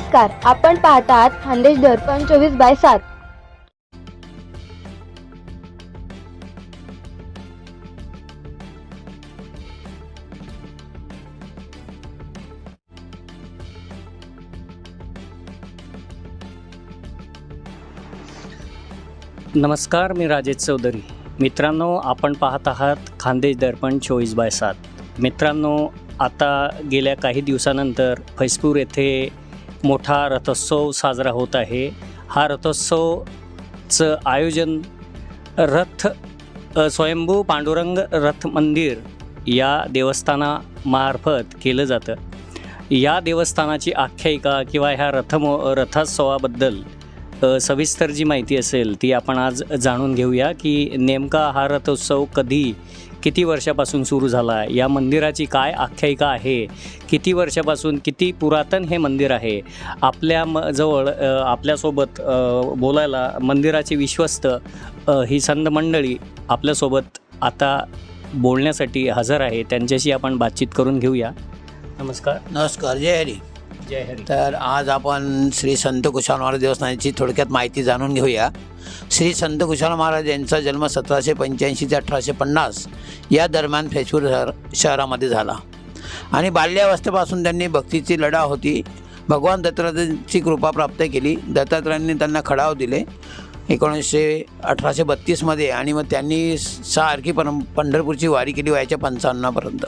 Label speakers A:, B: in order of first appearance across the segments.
A: नमस्कार आपण पाहतात खानदेश दर्पण चोवीस बाय सात.
B: नमस्कार मी राजेश चौधरी. मित्रांनो आपण पाहत आहात खानदेश दर्पण चोवीस बाय सात. मित्रांनो आता गेल्या काही दिवसानंतर फैजपूर येथे मोठा रथोत्सव साजरा होत आहे. हा रथोत्सवचं आयोजन रथ स्वयंभू पांडुरंग रथ मंदिर या देवस्थानामार्फत केलं जातं. या देवस्थानाची आख्यायिका किंवा ह्या रथमो रथोत्सवाबद्दल सविस्तर जी माहिती असेल ती आपण आज जाणून घेऊया की नेमका हा रथोत्सव कधी किती वर्षापासून सुरू झाला या मंदिराची काय आख्यायिका आहे? किती वर्षापासून किती पुरातन हे मंदिर आहे? आपल्या म जवळ आपल्यासोबत बोलायला मंदिराची विश्वस्त ही संत मंडळी आपल्यासोबत आता बोलण्यासाठी हजर आहे. त्यांच्याशी आपण बातचीत करून घेऊया. नमस्कार.
C: नमस्कार. जय हरी.
B: जय
C: तर आज आपण श्री संत कुशाल महाराज देवस्थानाची थोडक्यात माहिती जाणून घेऊया. श्री संत कुशाल महाराज यांचा जन्म सतराशे पंच्याऐंशी ते अठराशे पन्नास या दरम्यान फैजपूर शहर शहरामध्ये झाला. आणि बाल्यावस्थेपासून त्यांनी भक्तीची लढा होती. भगवान दत्तात्रयांची कृपा प्राप्त केली. दत्तात्रयांनी त्यांना खडाव दिले. एकोणीसशे अठराशे बत्तीसमध्ये आणि मग त्यांनी सारखी परं पंढरपूरची वारी केली वयाच्या पंचावन्नापर्यंत.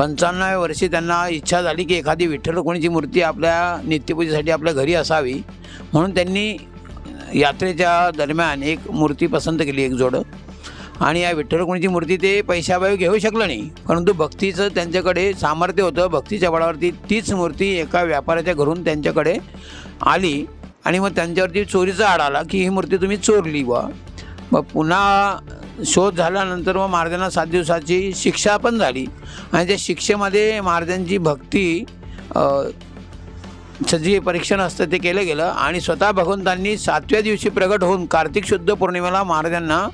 C: पंचावन्नाव्या वर्षी त्यांना इच्छा झाली की एखादी विठ्ठल रुक्मिणीची मूर्ती आपल्या नित्यपूजेसाठी आपल्या घरी असावी. म्हणून त्यांनी यात्रेच्या दरम्यान एक मूर्ती पसंत केली एक जोडं. आणि या विठ्ठल रुक्मिणीची मूर्ती ते पैशाबाई घेऊ शकलं नाही. परंतु भक्तीचं त्यांच्याकडे सामर्थ्य होतं. भक्तीच्या बळावरती तीच मूर्ती एका व्यापाऱ्याच्या घरून त्यांच्याकडे आली. आणि मग त्यांच्यावरती चोरीचा आड आला की ही मूर्ती तुम्ही चोरली बा मग पुन्हा शोध झाल्यानंतर मग महाराजांना सात दिवसाची शिक्षा पण झाली. आणि त्या शिक्षेमध्ये महाराजांची भक्ती अ, जे परीक्षण असतं ते केलं गेलं. आणि स्वतः भगवंतांनी सातव्या दिवशी प्रगट होऊन कार्तिक शुद्ध पौर्णिमेला महाराजांना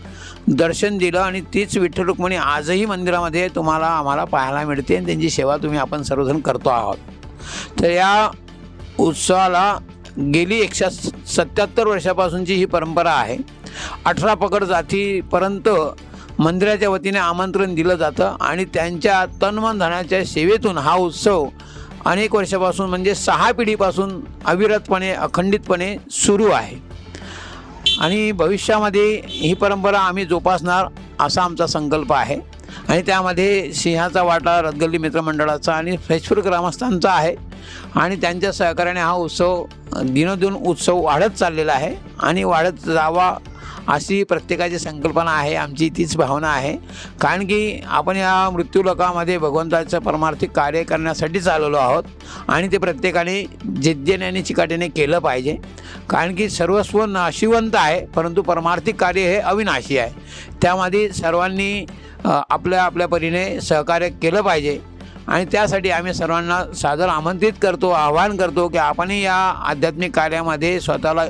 C: दर्शन दिलं आणि तीच विठ्ठल रुक्मिणी आजही मंदिरामध्ये तुम्हाला आम्हाला पाहायला मिळते आणि त्यांची सेवा तुम्ही आपण सर्वजण करतो आहोत. तर या उत्सवाला गेली एकशे सत्याहत्तर वर्षापासूनची ही परंपरा आहे. अठरा पकड जातीपर्यंत मंदिराच्या वतीने आमंत्रण दिलं जातं आणि त्यांच्या तन्मन धनाच्या सेवेतून हा उत्सव अनेक वर्षापासून म्हणजे सहा पिढीपासून अविरतपणे अखंडितपणे सुरू आहे. आणि भविष्यामध्ये ही परंपरा आम्ही जोपासणार असा आमचा संकल्प आहे. आणि त्यामध्ये सिंहाचा वाटा रथगल्ली मित्रमंडळाचा आणि फैजपूर ग्रामस्थांचा आहे. आणि त्यांच्या सहकार्याने हा उत्सव दिनोदिन उत्सव वाढत चाललेला आहे आणि वाढत जावा अशी प्रत्येकाची संकल्पना आहे आमची तीच भावना आहे. कारण की आपण या मृत्यूलोकामध्ये भगवंताचं परमार्थिक कार्य करण्यासाठीच आलेलो आहोत आणि ते प्रत्येकाने जिद्दीने आणि चिकाटीने केलं पाहिजे. कारण की सर्वस्व नाशिवंत आहे परंतु परमार्थिक कार्य हे अविनाशी आहे. त्यामध्ये सर्वांनी आपल्या आपल्या परीने सहकार्य केलं पाहिजे. आणि त्यासाठी आम्ही सर्वांना सादर आमंत्रित करतो आवाहन करतो की आपणही या आध्यात्मिक कार्यामध्ये स्वतःला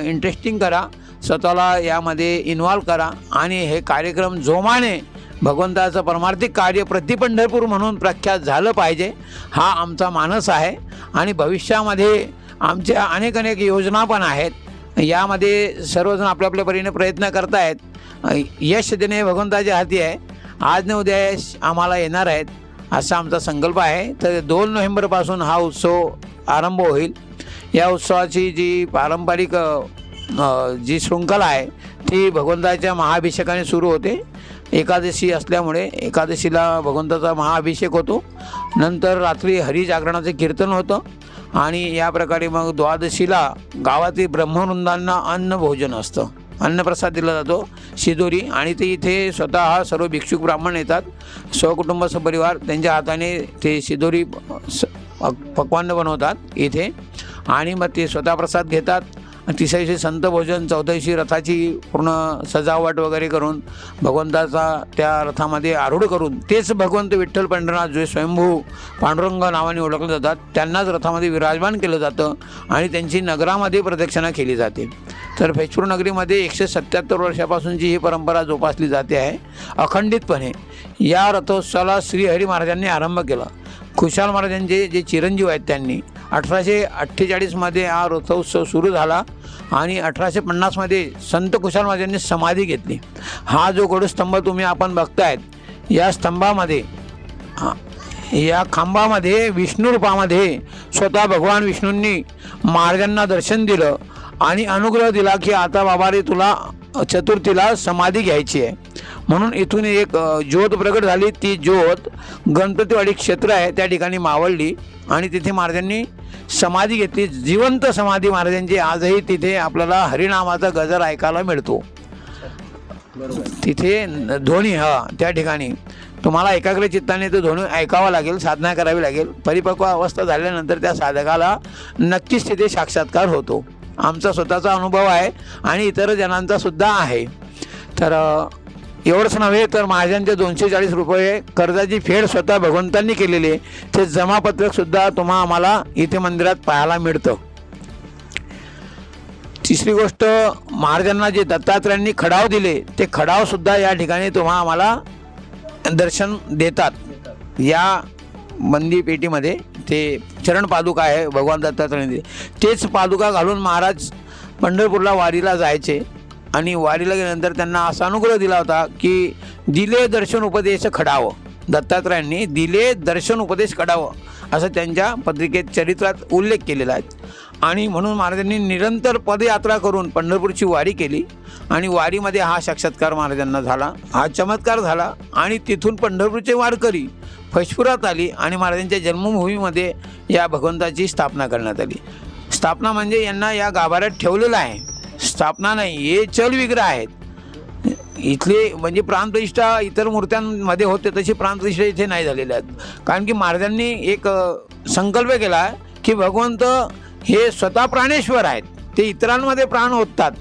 C: इंटरेस्टिंग करा स्वतःला यामध्ये इन्व्हॉल्व करा आणि हे कार्यक्रम जोमाने भगवंताचं परमार्थिक कार्य प्रतिपंढरपूर म्हणून प्रख्यात झालं पाहिजे हा आमचा मानस आहे. आणि भविष्यामध्ये आमच्या अनेक अनेक योजना पण आहेत. यामध्ये सर्वजण आपल्या आपल्या परीने प्रयत्न करतायत. आहेत यश देणे भगवंताच्या हाती आहे. आज न उद्या यश आम्हाला येणार आहेत. असा आमचा संकल्प आहे. तर दोन नोव्हेंबरपासून हा उत्सव आरंभ होईल. या उत्सवाची जी पारंपरिक जी शृंखला आहे ती भगवंताच्या महाअभिषेकाने सुरू होते. एकादशी असल्यामुळे एकादशीला भगवंताचा महाअभिषेक होतो. नंतर रात्री हरिजागरणाचे कीर्तन होतं आणि या प्रकारे मग द्वादशीला गावातील ब्रह्मवृंदांना अन्न भोजन असतं. अन्नप्रसाद दिला जातो. शिदोरी आणि ते इथे स्वतः सर्व भिक्षुक ब्राह्मण येतात. स्वकुटुंब सपरिवार त्यांच्या हाताने ते शिदोरी स- पक्वान्न बनवतात इथे. आणि मग ते स्वतः प्रसाद घेतात. तिसऱ्या दिवशी संत भोजन चौथ्या दिवशी रथाची पूर्ण सजावट वगैरे करून भगवंताचा त्या रथामध्ये आरूढ करून तेच भगवंत विठ्ठल पंढरनाथ जे स्वयंभू पांडुरंग नावाने ओळखले जातात त्यांनाच रथामध्ये विराजमान केलं जातं आणि त्यांची नगरामध्ये प्रदक्षिणा केली जाते. तर फैजपूर नगरीमध्ये एकशे सत्याहत्तर वर्षापासूनची ही परंपरा जोपासली जाते आहे अखंडितपणे या रथोत्सवाला श्रीहरी महाराजांनी आरंभ केला. खुशाल महाराजांचे जे चिरंजीव आहेत त्यांनी अठराशे अठ्ठेचाळीसमध्ये हा रथोत्सव सुरू झाला आणि अठराशे पन्नासमध्ये संत कुशाल महाराजांनी समाधी घेतली. हा जो गडूस्तंभ तुम्ही आपण बघतायत या स्तंभामध्ये हा, या खांबामध्ये विष्णू रूपामध्ये स्वतः भगवान विष्णूंनी महाराजांना दर्शन दिलं. आणि अनुग्रह दिला की आता बाबा रे तुला चतुर्थीला समाधी घ्यायची आहे. म्हणून इथून एक ज्योत प्रगट झाली. ती ज्योत गणपतीवाडी क्षेत्र आहे त्या ठिकाणी मावळली आणि तिथे महाराजांनी समाधी घेतली. जिवंत समाधी महाराजांची. आजही तिथे आपल्याला हरिनामाचा गजर ऐकायला मिळतो. तिथे ध्वनी हा त्या ठिकाणी. तुम्हाला एकाग्र चित्ताने तो ध्वनी ऐकावा लागेल साधना करावी लागेल. परिपक्व अवस्था झाल्यानंतर त्या साधकाला नक्कीच तिथे साक्षात्कार होतो. आमचा स्वतःचा अनुभव आहे आणि इतर जणांचा सुद्धा आहे. तर एवढंच नव्हे तर महाजनचे दोनशे चाळीस रुपये कर्जाची फेड स्वतः भगवंतांनी केलेली आहे. ते जमापत्रकसुद्धा तुम्हा आम्हाला इथे मंदिरात पाहायला मिळतं. तिसरी गोष्ट महाराजांना जे दत्तात्रयांनी खडाव दिले ते खडावसुद्धा या ठिकाणी तुम्हा आम्हाला दर्शन देतात. या बंदी पेटीमध्ये ते चरण पादुका आहे भगवान दत्तात्रयांनी तेच पादुका घालून महाराज पंढरपूरला वारीला जायचे आणि वारीला गेल्यानंतर त्यांना असा अनुग्रह दिला होता की दिले दर्शन उपदेश खडावं. दत्तात्रयांनी दिले दर्शन उपदेश खडावं असं त्यांच्या पत्रिकेत चरित्रात उल्लेख केलेला आहे. आणि म्हणून महाराजांनी निरंतर पदयात्रा करून पंढरपूरची वारी केली आणि वारीमध्ये हा साक्षात्कार महाराजांना झाला. हा चमत्कार झाला आणि तिथून पंढरपूरचे वारकरी फशपुरात आली आणि महाराजांच्या जन्मभूमीमध्ये या भगवंताची स्थापना करण्यात आली. स्थापना म्हणजे यांना या गाभाऱ्यात ठेवलेलं आहे. स्थापना नाही हे चल विग्रह आहेत. इथले म्हणजे प्राणप्रतिष्ठा इतर मूर्त्यांमध्ये होते तशी प्राणप्रतिष्ठा इथे नाही झालेल्या आहेत. कारण की महाराजांनी एक संकल्प केला की भगवंत हे स्वतः प्राणेश्वर आहेत. ते इतरांमध्ये प्राण ओततात.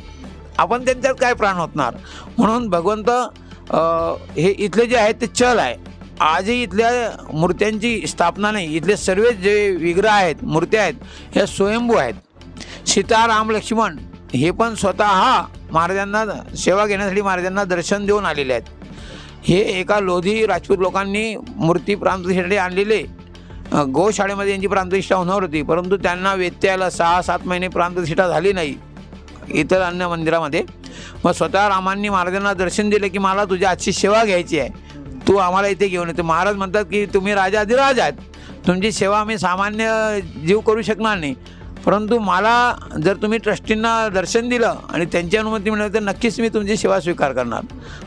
C: आपण त्यांच्यात काय प्राण ओतणार? म्हणून भगवंत हे इथले जे आहेत ते चल आहे. आजही इथल्या मूर्त्यांची स्थापना नाही इथले सर्व जे विग्रह आहेत मूर्त्या आहेत ह्या स्वयंभू आहेत. सीता राम लक्ष्मण हे पण स्वतः महाराजांना सेवा घेण्यासाठी महाराजांना दर्शन देऊन आलेले आहेत. हे एका लोधी राजपूत लोकांनी मूर्ती प्राणप्रतिष्ठेसाठी आणलेले गोशाळेमध्ये यांची प्राणप्रतिष्ठा होणार होती परंतु त्यांना व्यत्ययाला सहा सात महिने प्राणप्रतिष्ठा झाली नाही इतर अन्य मंदिरामध्ये. मग स्वतः रामांनी महाराजांना दर्शन दिले की मला तुझ्या आजची सेवा घ्यायची आहे. तू आम्हाला इथे घेऊन येते महाराज म्हणतात की तुम्ही राजा अधिराज आहात. तुमची सेवा आम्ही सामान्य जीव करू शकणार नाही. परंतु मला जर तुम्ही ट्रस्टींना दर्शन दिलं आणि त्यांची अनुमती मिळाली तर नक्कीच मी तुमची सेवा स्वीकार करणार.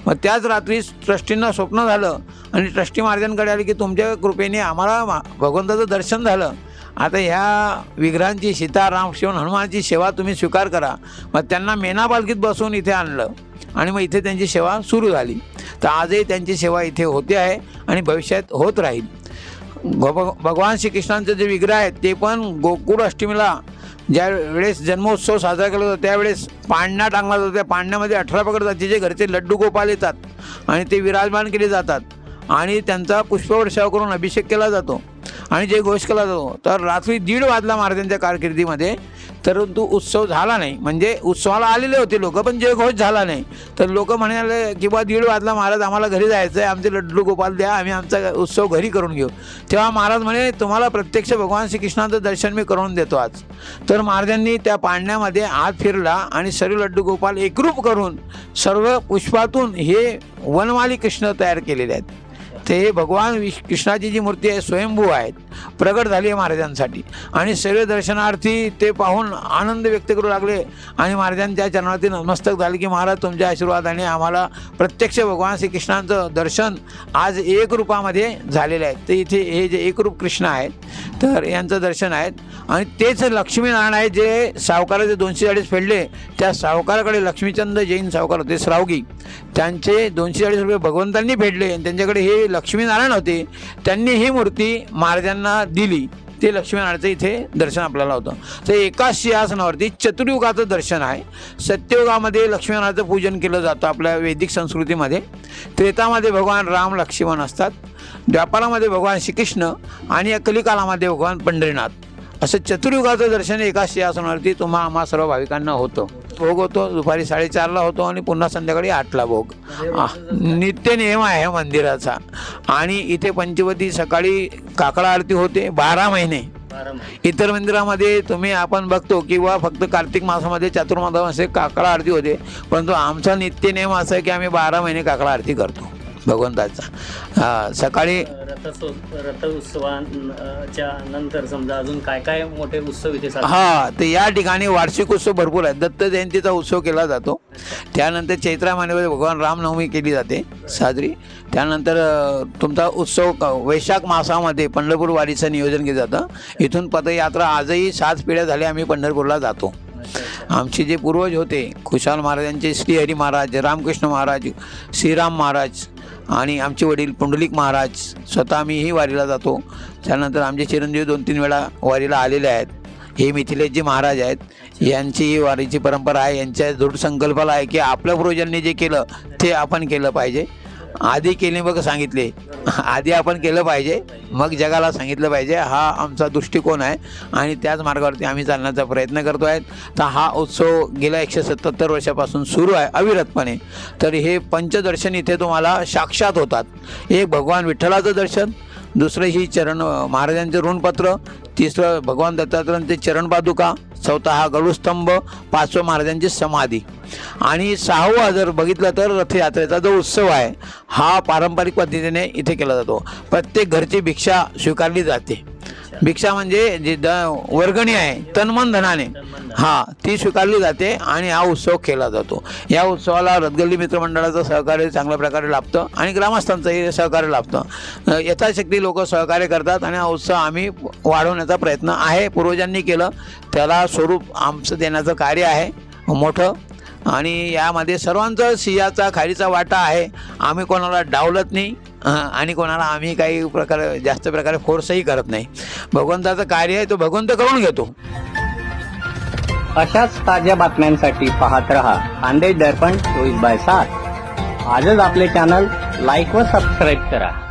C: मग त्याच रात्री ट्रस्टींना स्वप्न झालं आणि ट्रस्टी महाराजांकडे आले की तुमच्या कृपेने आम्हाला भगवंताचं दर्शन झालं. आता ह्या विग्रहांची सीता राम शिवण हनुमानाची सेवा तुम्ही स्वीकार करा. मग त्यांना मेना पालखीत बसवून इथे आणलं. आणि मग इथे त्यांची सेवा सुरू झाली. तर आजही त्यांची सेवा इथे होते आहे आणि भविष्यात होत राहील. भग भगवान श्रीकृष्णांचे जे विग्रह आहेत ते पण गोकुळ अष्टमीला ज्या वेळेस जन्मोत्सव साजरा केला जातो त्यावेळेस पाळणा टांगला जातो. त्या पाळण्यामध्ये अठरा पकड जातीचे जे घरचे लड्डू गोपाल येतात आणि ते विराजमान केले जातात. आणि त्यांचा पुष्पवर्षाव करून अभिषेक केला जातो. आणि जे घोष केला जातो तर रात्री दीड वाजला महाराजांच्या कारकिर्दीमध्ये परंतु उत्सव झाला नाही. म्हणजे उत्सवाला आलेले होते लोक पण जे घोष झाला नाही. तर लोक म्हणाले की बा दीड वाजला महाराज आम्हाला घरी जायचं आहे आमचे लड्डू गोपाल द्या आम्ही आमचा उत्सव घरी करून घेऊ. तेव्हा महाराज म्हणे तुम्हाला प्रत्यक्ष भगवान श्रीकृष्णाचं दर्शन मी करून देतो आज. तर महाराजांनी त्या पाळण्यामध्ये आत फिरला आणि सर्व लड्डू गोपाल एकरूप करून सर्व पुष्पातून हे वनमाली कृष्ण तयार केलेले आहेत. ते भगवान विश कृष्णाची जी मूर्ती आहे स्वयंभू आहेत. प्रगट झाली आहे महाराजांसाठी. आणि सर्व दर्शनार्थी ते पाहून आनंद व्यक्त करू लागले. आणि महाराजांच्या चरणार्थी नमस्तक झाले की महाराज तुमच्या आशीर्वादाने आम्हाला प्रत्यक्ष भगवान श्रीकृष्णांचं दर्शन आज एक रूपामध्ये झालेलं आहे. ते इथे हे जे एकरूप कृष्ण आहेत तर यांचं दर्शन आहेत. आणि तेच लक्ष्मीनारायण आहे जे सावकाराचे दोनशे चाळीस फेडले. त्या सावकाराकडे लक्ष्मीचंद जैन सावकार होते श्रावगी. त्यांचे दोनशे चाळीस रुपये भगवंतांनी फेडले. आणि त्यांच्याकडे हे लक्ष्मीनारायण होते. त्यांनी ही मूर्ती महाराजांना दिली ते लक्ष्मीनारायणाचं इथे दर्शन आपल्याला होतं. तर एकाच सिंहासनावरती चतुर्युगाचं दर्शन आहे. सत्ययुगामध्ये लक्ष्मीनारायणाचं पूजन केलं जातं आपल्या वैदिक संस्कृतीमध्ये. त्रेतामध्ये भगवान राम लक्ष्मण असतात. व्यापारामध्ये भगवान श्रीकृष्ण आणि या कलिकालामध्ये भगवान पंढरीनाथ. असं चतुर्युगाचं दर्शन एका सिंहासनावरती तुम्हा आम्हा सर्व भाविकांना होतं. भोग होतो दुपारी साडेचारला होतो आणि पुन्हा संध्याकाळी आठला भोग. नित्य नियम आहे मंदिराचा. आणि इथे पंचवटी सकाळी काकडा आरती होते बारा महिने. इतर मंदिरामध्ये तुम्ही आपण बघतो किंवा फक्त कार्तिक मासामध्ये चातुर्मासामध्ये काकडा आरती होते परंतु आमचा नित्य नियम असा आहे की आम्ही बारा महिने काकडा आरती करतो भगवंताचा. सकाळी
B: रथसो रथ उत्सवाच्या नंतर समजा अजून काय काय मोठे उत्सव इथे
C: हा तर या ठिकाणी वार्षिक उत्सव भरपूर आहेत. दत्त जयंतीचा उत्सव केला जातो. त्यानंतर चैत्रा महिन्यामध्ये भगवान रामनवमी केली जाते साजरी. त्यानंतर तुमचा उत्सव वैशाख मासामध्ये पंढरपूर वारीचं नियोजन केलं जातं. इथून पदयात्रा आजही सात पिढ्या झाल्या आम्ही पंढरपूरला जातो. आमचे जे पूर्वज होते खुशाल महाराजांचे श्रीहरी महाराज रामकृष्ण महाराज श्रीराम महाराज आणि आमचे वडील पुंडलिक महाराज स्वतः आम्हीही वारीला जातो. त्यानंतर आमचे चिरंजीव दोन तीन वेळा वारीला आलेले आहेत. हे मिथिलेशजी महाराज आहेत. यांची ही वारीची परंपरा आहे. यांच्या दृढ संकल्पाला आहे की आपल्या पूर्वजांनी जे केलं ते आपण केलं पाहिजे. आधी केले मग सांगितले. आधी आपण केलं पाहिजे. मग जगाला सांगितलं पाहिजे. हा आमचा दृष्टिकोन आहे आणि त्याच मार्गावरती आम्ही चालण्याचा प्रयत्न करतो आहेत तर हा उत्सव गेल्या एकशे सत्याहत्तर वर्षापासून सुरू आहे अविरतपणे. तर हे पंचदर्शन इथे तुम्हाला साक्षात होतात. एक भगवान विठ्ठलाचं दर्शन दुसरं ही चरण महाराजांचे ऋणपत्र तिसरं भगवान दत्तात्रयांचे चरण पादुका चौथा हा गरुस्तंभ पाचवं महाराजांची समाधी. आणि सहावा जर बघितलं तर रथयात्रेचा जो उत्सव आहे हा पारंपरिक पद्धतीने इथे केला जातो. प्रत्येक घरची भिक्षा स्वीकारली जाते. भिक्षा म्हणजे जे द वर्गणी आहे तन्मन धनाने हा ती स्वीकारली जाते आणि हा उत्सव केला जातो. या उत्सवाला रदगल्ली मित्रमंडळाचं सहकार्य चांगल्या प्रकारे लाभतं आणि ग्रामस्थांचंही सहकार्य लाभतं. यथाशक्ती लोक सहकार्य करतात आणि हा उत्सव आम्ही वाढवण्याचा प्रयत्न आहे. पूर्वजांनी केलं. त्याला स्वरूप आमचं देण्याचं कार्य आहे. मोठं. आणि यामध्ये सर्वांचा सिंहाचा खालीचा वाटा आहे. आम्ही कोणाला डावलत नाही. आणि कोणाला आम्ही काही प्रकारे जास्त प्रकारे फोर्सही करत नाही. भगवंताचं कार्य आहे तो भगवंत करून घेतो.
B: अशाच ताज्या बातम्यांसाठी पाहत रहा. खानदेश दर्पण चोवीस बाय सात. आजच आपले चॅनल लाईक व सबस्क्राईब करा.